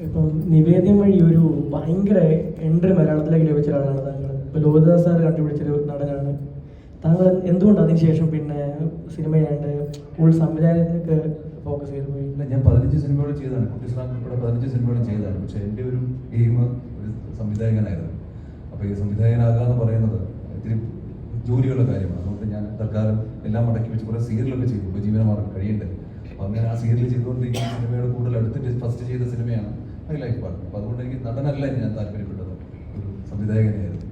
ഇപ്പം നിവേദ്യം വഴി ഒരു ഭയങ്കര എൻട്രി മലയാളത്തിലേക്ക് ലഭിച്ച ഒരാളാണ് താങ്കൾ. ഇപ്പൊ ലോകദാസ് സാർ കണ്ടുപിടിച്ചൊരു നടനാണ്. താങ്കൾ എന്തുകൊണ്ട് അതിനുശേഷം പിന്നെ സിനിമയായിട്ട് കൂടുതൽ സംവിധായകർക്ക് ഫോക്കസ് ചെയ്തു പോയി? ഞാൻ പതിനഞ്ച് സിനിമകൾ ചെയ്തതാണ്. കുട്ടിസ്ലാം ഉൾപ്പെടെ പതിനഞ്ച് സിനിമകൾ ചെയ്തതാണ്. പക്ഷെ എന്റെ ഒരു എയിം ഒരു സംവിധായകനായിരുന്നു. അപ്പോൾ ഈ സംവിധായകനാകുക എന്ന് പറയുന്നത് ഇത്തിരി ജോലിയുള്ള കാര്യമാണ്. അതുകൊണ്ട് ഞാൻ തൽക്കാലം എല്ലാം മടക്കി വെച്ച് കുറേ സീരിയലൊക്കെ ചെയ്തു. ഉപജീവനമാർഗം കഴിയണ്ടേ? അപ്പോൾ അങ്ങനെ ആ സീരിയൽ ചെയ്തുകൊണ്ടിരിക്കുന്ന സിനിമയുടെ കൂടുതൽ അടുത്തിട്ട് ഫസ്റ്റ് ചെയ്ത സിനിമയാണ് ഐ ലൈഫ് പാർട്ട് അപ്പോൾ അതുകൊണ്ട് എനിക്ക് നടനല്ല ഞാൻ താല്പര്യപ്പെട്ടത്. ഒരു സംവിധായകനായിരുന്നു.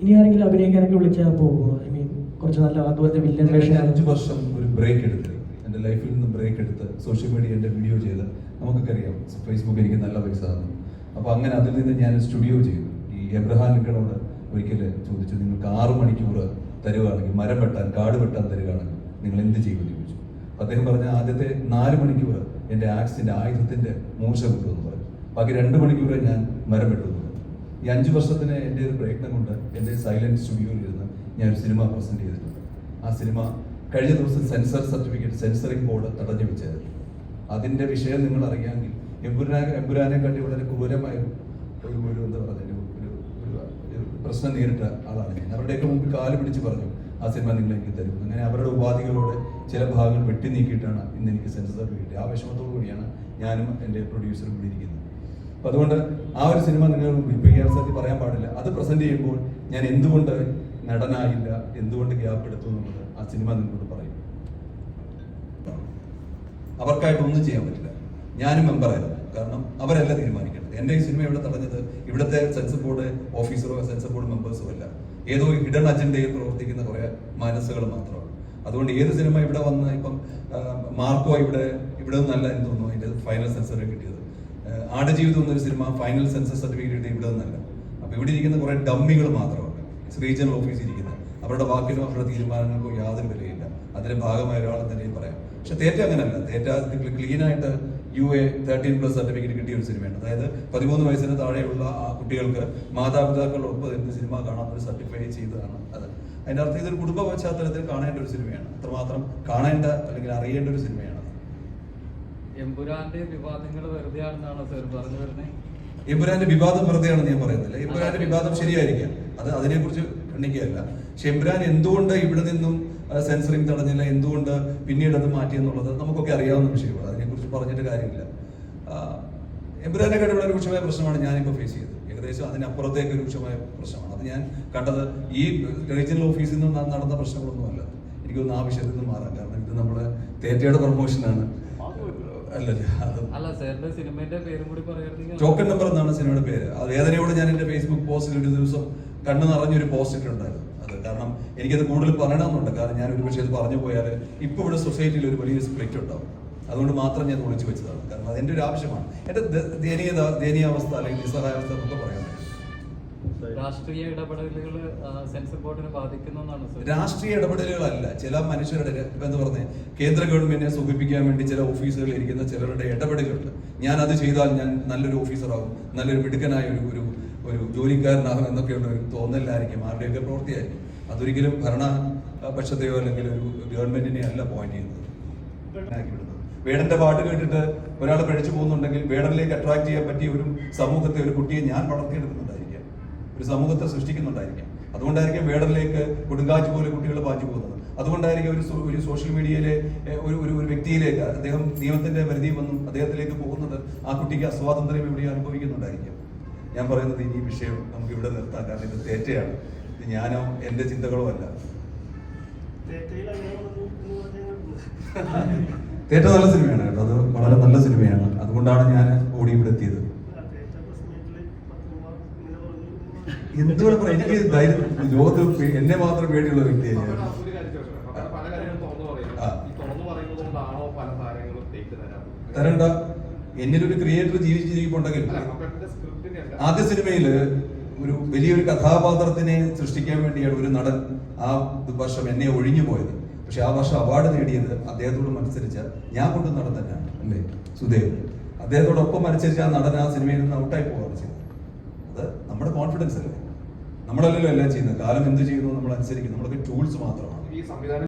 ഇനി ആരെങ്കിലും അഭിനയിക്കാനൊക്കെ വിളിച്ചാൽ പോകുമോ ഐ മീൻ കുറച്ച് നല്ല അതുപോലത്തെ വില്ലൻ വേഷം അഞ്ച് വർഷം ഒരു ബ്രേക്ക് എടുത്ത് എന്റെ ലൈഫിൽ നിന്ന് ബ്രേക്ക് എടുത്ത് സോഷ്യൽ മീഡിയ എന്റെ വീഡിയോ ചെയ്ത് നമുക്കൊക്കെ അറിയാം. ഫേസ്ബുക്ക് എനിക്ക് നല്ല പൈസ തന്നു. അപ്പോൾ അങ്ങനെ അതിൽ നിന്ന് ഞാൻ സ്റ്റുഡിയോ ചെയ്തു. ഈ എബ്രഹാം ലിങ്കണോട് ഒരിക്കൽ ചോദിച്ചു നിങ്ങൾക്ക് ആറ് മണിക്കൂർ തരുവാണെങ്കിൽ മരം വെട്ടാൻ കാട് വെട്ടാൻ തരുവാണെങ്കിൽ നിങ്ങൾ എന്ത് ചെയ്യുമെന്ന് അദ്ദേഹം പറഞ്ഞ ആദ്യത്തെ നാല് മണിക്കൂർ എന്റെ ആക്സിന്റെ ആയുധത്തിന്റെ മൂർച്ച കിട്ടുമെന്ന് പറഞ്ഞു. ബാക്കി രണ്ട് മണിക്കൂർ ഞാൻ മരം പറഞ്ഞു ഈ അഞ്ച് വർഷത്തിന് എന്റെ ഒരു പ്രയത്നം കൊണ്ട് എന്റെ സൈലന്റ് സ്റ്റുഡിയോയിൽ ഇരുന്ന് ഞാൻ ഒരു സിനിമ പ്രസന്റ് ചെയ്തിട്ടുണ്ട്. ആ സിനിമ കഴിഞ്ഞ ദിവസം സെൻസർ സർട്ടിഫിക്കറ്റ് സെൻസറിംഗ് ബോർഡ് തടഞ്ഞു വെച്ചായിരുന്നു അതിന്റെ വിഷയം നിങ്ങൾ അറിയാമെങ്കിൽ എമ്പുരാനെ എമ്പുരാനെ കണ്ടി വളരെ ക്രൂരമായ ഒരു ഒരു എന്താ ഒരു- ഒരു പ്രശ്നം നേരിട്ട ആളാണ് ഞാൻ. അവരുടെയൊക്കെ മുമ്പിൽ കാൽ പിടിച്ച് പറഞ്ഞു ആ സിനിമ തരും. അങ്ങനെ അവരുടെ ഉപാധികളോട് ചില ഭാഗങ്ങൾ വെട്ടി നീക്കിയിട്ടാണ് ഇന്ന് എനിക്ക് സെൻസർ സർട്ടിഫിക്കറ്റ് ആ വിഷമത്തോടു കൂടിയാണ് ഞാനും എന്റെ പ്രൊഡ്യൂസറും കൂടി ഇരിക്കുന്നത്. അപ്പൊ അതുകൊണ്ട് ആ ഒരു സിനിമ നിങ്ങൾ ഇപ്പൊ സാധ്യത പറയാൻ പാടില്ല. അത് പ്രസന്റ് ചെയ്യുമ്പോൾ ഞാൻ എന്തുകൊണ്ട് നടനായില്ല എന്തുകൊണ്ട് ഗ്യാപ്പ് എടുത്തു എന്നുള്ളത് ആ സിനിമ നിങ്ങളോട് പറയും. അവർക്കായിട്ട് ഒന്നും ചെയ്യാൻ പറ്റില്ല. ഞാനും മെമ്പറായിരുന്നു കാരണം അവരല്ല തീരുമാനിക്കേണ്ടത്. എന്റെ ഈ സിനിമ ഇവിടെ തടഞ്ഞത്? ഇവിടുത്തെ സെൻസർ ബോർഡ് ഓഫീസറോ സെൻസർ ബോർഡ് മെമ്പേഴ്സോ അല്ല. ഏതോ ഹിഡൻ അജണ്ടയിൽ പ്രവർത്തിക്കുന്ന കുറെ മനസ്സുകൾ മാത്രമാണ്. അതുകൊണ്ട് ഏത് സിനിമ ഇവിടെ വന്ന് ഇപ്പം മാർക്കോ ഇവിടെ ഇവിടെ നിന്നല്ല എന്ന് തോന്നുന്നു അതിന്റെ ഫൈനൽ സെൻസർ കിട്ടിയത്. ആടുജീവിതം എന്നൊരു സിനിമ ഫൈനൽ സെൻസർ സർട്ടിഫിക്കറ്റ് ഇവിടെ നിന്നല്ല അപ്പൊ ഇവിടെ ഇരിക്കുന്ന കുറെ ഡമ്മികൾ മാത്രമാണ്. റീജിയണൽ ഓഫീസിൽ ഇരിക്കുന്നത്. അവരുടെ വാക്കിനും അവരുടെ തീരുമാനങ്ങൾക്കോ യാതൊരു വിലയില്ല. അതിന്റെ ഭാഗമായ ഒരാളെ തന്നെയും പറയാം. പക്ഷെ തേറ്റ അങ്ങനല്ല. തേറ്റ ക്ലീൻ ആയിട്ട് U A thirteen plus certificate കിട്ടിയ ഒരു സിനിമയാണ് അതായത് പതിമൂന്ന് വയസ്സിന് താഴെയുള്ള ആ കുട്ടികൾക്ക് മാതാപിതാക്കളൊപ്പം തന്നെ സിനിമ കാണാൻ ഒരു സർട്ടിഫൈ ചെയ്തതാണ് അത്. അതിന്റെ അർത്ഥം ഇതൊരു കുടുംബ പശ്ചാത്തലത്തിൽ കാണേണ്ട ഒരു സിനിമയാണ് അത്രമാത്രം കാണേണ്ട അല്ലെങ്കിൽ അറിയേണ്ട ഒരു സിനിമയാണ് എമ്പുരാന്റെ വിവാദങ്ങൾ വെറുതെ ആണെന്നാണോ സാർ പറഞ്ഞു വരുന്നത് എമ്പുരാന്റെ വിവാദം വെറുതെയാണെന്ന് ഞാൻ പറയുന്നില്ല. എമ്പുരാന്റെ വിവാദം ശരിയായിരിക്കാം. അത് അതിനെക്കുറിച്ച് പക്ഷെ എമ്പുരാൻ എന്തുകൊണ്ട് ഇവിടെ നിന്നും സെൻസറിങ് തടഞ്ഞില്ല? എന്തുകൊണ്ട് പിന്നീട് അത് മാറ്റി എന്നുള്ളത് നമുക്കൊക്കെ അറിയാവുന്ന വിഷയമാണ്. അതിനെക്കുറിച്ച് പറഞ്ഞിട്ട് കാര്യമില്ല. ഒരു രൂക്ഷമായ പ്രശ്നമാണ് ഞാനിപ്പോൾ ഫേസ് ചെയ്തത്. ഏകദേശം അതിനപ്പുറത്തേക്ക് രൂക്ഷമായ പ്രശ്നമാണ്. അത് ഞാൻ കണ്ടത് ഈ റീജിയണൽ ഓഫീസിൽ നിന്ന് നടന്ന പ്രശ്നങ്ങളൊന്നുമല്ല എനിക്കൊന്ന് ആ വിഷയത്തിൽ നിന്ന് മാറാം കാരണം ഇത് നമ്മുടെ തേറ്റയുടെ പ്രൊമോഷനാണ് ടോക്കൺ നമ്പർ എന്നാണ് സിനിമയുടെ പേര്. അത് വേദനയോട് ഞാൻ എന്റെ ഫേസ്ബുക്ക് പോസ്റ്റിൽ ഒരു ദിവസം കണ്ണു നിറഞ്ഞൊരു പോസ്റ്റ് ഇട്ടുണ്ടായിരുന്നു അത് കാരണം എനിക്കത് കൂടുതൽ പറയണമെന്നുണ്ട്. കാരണം ഞാൻ ഒരു പക്ഷേ അത് പറഞ്ഞു പോയാൽ ഇപ്പോൾ ഇവിടെ സൊസൈറ്റിയിൽ ഒരു വലിയ സ്പ്ലിറ്റ് ഉണ്ടാവും. അതുകൊണ്ട് മാത്രം ഞാൻ ഒളിച്ചു വെച്ചതാണ്. കാരണം അതെന്റെ ഒരു ആവശ്യമാണ്. എന്റെ ദ- ദയനീയത ദയനീയാവസ്ഥ അല്ലെങ്കിൽ നിസ്സഹായാവസ്ഥ എന്നൊക്കെ പറയാം. രാഷ്ട്രീയ ഇടപെടലുകൾ സെൻസർ ബോർഡിനെ ബാധിക്കുന്നതാണ് എന്നാണ് രാഷ്ട്രീയ ഇടപെടലുകളല്ല. ചില മനുഷ്യരുടെ ഇപ്പൊ എന്താ പറഞ്ഞേ? കേന്ദ്ര ഗവൺമെന്റിനെ സുഖിപ്പിക്കാൻ വേണ്ടി ചില ഓഫീസുകളിൽ ഇരിക്കുന്ന ചിലരുടെ ഇടപെടലുകളുണ്ട് ഞാൻ അത് ചെയ്താൽ ഞാൻ നല്ലൊരു ഓഫീസറാകും നല്ലൊരു മിടുക്കനായ ഒരു ഒരു ഒരു ജോലിക്കാരനാകും എന്നൊക്കെയുള്ള ഒരു തോന്നലായിരിക്കും ആരുടെയൊക്കെ പ്രവൃത്തിയായിരിക്കും. അതൊരിക്കലും ഭരണ പക്ഷത്തെയോ അല്ലെങ്കിൽ ഒരു ഗവൺമെന്റിനെ അല്ല പോയിന്റ് ചെയ്യുന്നത്. വേടന്റെ പാട്ട് കേട്ടിട്ട് ഒരാൾ പഴിച്ചു പോകുന്നുണ്ടെങ്കിൽ വേടനിലേക്ക് അട്രാക്ട് ചെയ്യാൻ പറ്റിയ ഒരു സമൂഹത്തെ ഒരു കുട്ടിയെ ഞാൻ വളർത്തിയെടുക്കുന്നുണ്ടായിരിക്കാം. ഒരു സമൂഹത്തെ സൃഷ്ടിക്കുന്നുണ്ടായിരിക്കാം. അതുകൊണ്ടായിരിക്കും വേടലിലേക്ക് കൊടുങ്കാറ്റ് പോലെ കുട്ടികൾ പാച്ചു പോകുന്നത്. അതുകൊണ്ടായിരിക്കും ഒരു ഒരു സോഷ്യൽ മീഡിയയിലെ ഒരു ഒരു ഒരു വ്യക്തിയിലേക്ക് അദ്ദേഹം നിയമത്തിന്റെ പരിധി വന്നും അദ്ദേഹത്തിലേക്ക് പോകുന്നത് ആ കുട്ടിക്ക് അസ്വാതന്ത്ര്യം ഇവിടെ അനുഭവിക്കുന്നുണ്ടായിരിക്കും. ഞാൻ പറയുന്നത് ഈ വിഷയം നമുക്ക് ഇവിടെ നിർത്താം കാരണം ഇത് തേറ്റയാണ്. ഇത് ഞാനോ എന്റെ ചിന്തകളോ അല്ല. തേറ്റ നല്ല സിനിമയാണ് കേട്ടോ. അത് വളരെ നല്ല സിനിമയാണ്. അതുകൊണ്ടാണ് ഞാൻ ഓടി ഇവിടെ എത്തിയത്. എന്തുകൊണ്ട് പറയാം എനിക്ക് ധൈര്യം ലോകത്ത് എന്നെ മാത്രം പേടിയുള്ള വ്യക്തിയാണ് ഞാൻ തരണ്ട. എന്നിലൊരു ക്രിയേറ്റർ ജീവിച്ച് ജീവിപ്പുണ്ടെങ്കിൽ അല്ല, മക്കളുടെ scripറ്റിനെ അല്ല. ആദ്യ സിനിമയിൽ ഒരു വലിയൊരു കഥാപാത്രത്തിനെ സൃഷ്ടിക്കാൻ വേണ്ടിയാണ് ഒരു നടൻ ആ വർഷം എന്നെ ഒഴിഞ്ഞു പോയത്. പക്ഷെ ആ വർഷം അവാർഡ് നേടിയത് അദ്ദേഹത്തോട് മത്സരിച്ച ഞാൻ കൊണ്ട് നടൻ തന്നെയാണ് അല്ലേ? സുദേവ് അദ്ദേഹത്തോടൊപ്പം മത്സരിച്ച ആ നടൻ ആ സിനിമയിൽ നിന്ന് ഔട്ടായി പോവാണ് ചെയ്തത്. അത് നമ്മുടെ കോൺഫിഡൻസ് അല്ലേ? നമ്മളല്ലല്ലോ എല്ലാം ചെയ്യുന്നത്. കാലം എന്ത് ചെയ്യുന്നു നമ്മൾ അനുസരിക്കും നമ്മളൊക്കെ ടൂൾസ് മാത്രമാണ്.